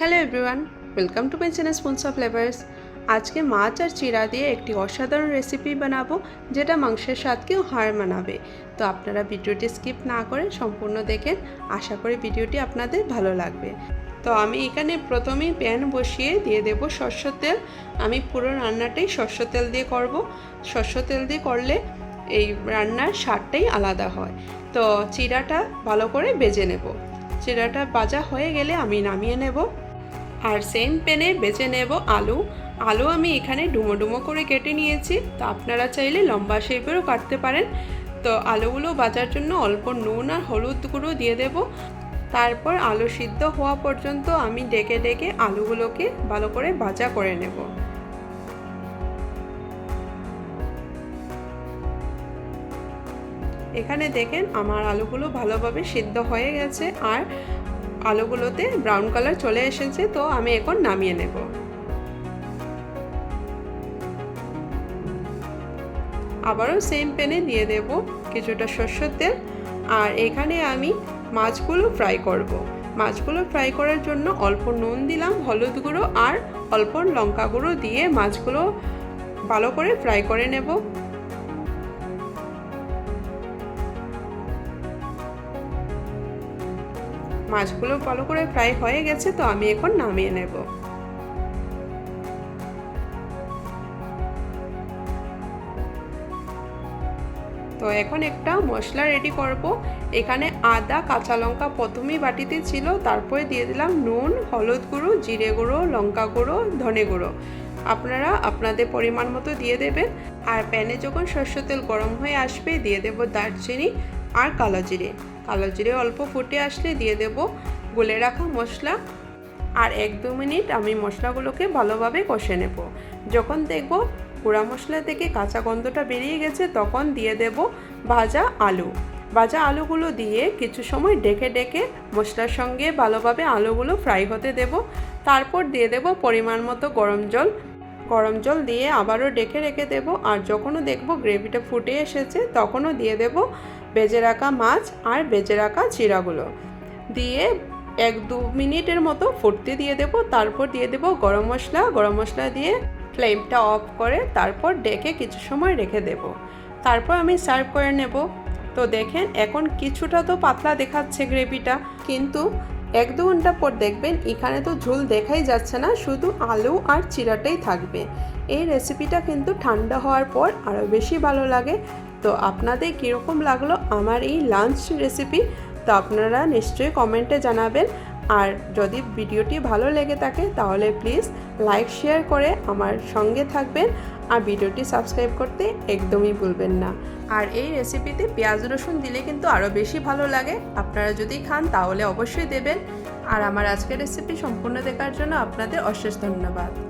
Hello everyone welcome to my channel spoons of flavours আজকে মাছ আর চিরা দিয়ে একটি অসাধারণ রেসিপি বানাবো, যেটা মাংসের স্বাদকেও হার মানাবে। তো আপনারা ভিডিওটি স্কিপ না করে সম্পূর্ণ দেখেন, আশা করি ভিডিওটি আপনাদের ভালো লাগবে। তো আমি এখানে প্রথমেই প্যান বসিয়ে দিয়ে দেব সর্ষ তেল। আমি পুরো রান্নাটাই সর্ষ তেল দিয়ে করব। সর্ষ তেল দিয়ে করলে এই রান্নার স্বাদটাই আলাদা হয়। তো চিরাটা ভালো করে বেজে নেব। চিরাটা ভাজা হয়ে গেলে আমি নামিয়ে নেব। আর সেম প্যানে বেছে নেব আলু। আলু আমি এখানে ডুমো ডুমো করে কেটে নিয়েছি। তো আপনারা চাইলে লম্বা শেপেরও কাটতে পারেন। তো আলুগুলো বাজার জন্য অল্প নুন আর হলুদ গুঁড়ো দিয়ে দেব। তারপর আলু সিদ্ধ হওয়া পর্যন্ত আমি ডেকে ডেকে আলুগুলোকে ভালো করে ভাজা করে নেব। এখানে দেখেন আমার আলুগুলো ভালোভাবে সিদ্ধ হয়ে গেছে। আর আলুগুলোতে ব্রাউন কালার চলে এসেছে, তো আমি এখন নামিয়ে নেব আবারও সেম প্যানে দিয়ে দেব কিছুটা সর্ষের তেল, আর এখানে আমি মাছগুলো ফ্রাই করব। মাছগুলো ফ্রাই করার জন্য অল্প নুন দিলাম, হলুদ গুঁড়ো আর অল্প লঙ্কা গুঁড়ো দিয়ে মাছগুলো ভালো করে ফ্রাই করে নেব মাছগুলো ভালো করে ফ্রাই হয়ে গেছে, তো আমি এখন নামিয়ে নেব। তো এখন একটা মশলা রেডি করব। এখানে আদা, কাঁচা লঙ্কা প্রথমেই বাটিতে ছিল, তারপরে দিয়ে দিলাম নুন, হলুদ গুঁড়ো, জিরে গুঁড়ো, লঙ্কা গুঁড়ো, ধনে গুঁড়ো। আপনারা আপনাদের পরিমাণ মতো দিয়ে দেবেন। আর প্যানে যখন সর্ষের তেল গরম হয়ে আসবে, দিয়ে দেব দারচিনি। আর কালো জিরে। কালো জিরে অল্প ফুটে আসলে দিয়ে দেব। গুলে রাখা মশলা। আর এক দু মিনিট আমি মশলাগুলোকে ভালোভাবে কষে নেব। যখন দেখব গুঁড়া মশলা থেকে কাঁচা গন্ধটা বেরিয়ে গেছে, তখন দিয়ে দেব ভাজা আলু। ভাজা আলুগুলো দিয়ে কিছু সময় ডেকে ডেকে মশলার সঙ্গে ভালোভাবে আলুগুলো ফ্রাই হতে দেব। তারপর দিয়ে দেব পরিমাণ মতো গরম জল। গরম জল দিয়ে আবারও ডেকে রেখে দেব। আর যখনও দেখব গ্রেভিটা ফুটে এসেছে, তখনও দিয়ে দেব বেজে রাখা মাছ আর বেজে রাখা চিরাগুলো। দিয়ে এক দু মিনিটের মতো ফুটতে দিয়ে দেব, তারপর দিয়ে দেব গরম মশলা। গরম মশলা দিয়ে ফ্লেমটা অফ করে তারপর ডেকে কিছু সময় রেখে দেব। তারপর আমি সার্ভ করে নেব। তো দেখেন, এখন কিছুটা তো পাতলা দেখাচ্ছে গ্রেভিটা, কিন্তু এক দু ঘণ্টা পর দেখবেন এখানে তো ঝোল দেখাই যাচ্ছে না, শুধু আলু আর চিরাটাই থাকবে। এই রেসিপিটা কিন্তু ঠান্ডা হওয়ার পর আরও বেশি ভালো লাগে। তো আপনাদের কীরকম লাগল আমার এই লাঞ্চ রেসিপি তো আপনারা নিশ্চয়ই কমেন্টে জানাবেন। আর যদি ভিডিওটি ভালো লেগে থাকে, তাহলে প্লিজ লাইক শেয়ার করে আমার সঙ্গে থাকবেন। আর ভিডিওটি সাবস্ক্রাইব করতে একদমই ভুলবেন না। আর এই রেসিপিতে পেঁয়াজ রসুন দিলে কিন্তু আরও বেশি ভালো লাগে। আপনারা যদি খান, তাহলে অবশ্যই দেবেন। আর আমার আজকের রেসিপি সম্পূর্ণ দেখার জন্য আপনাদের অশেষ ধন্যবাদ।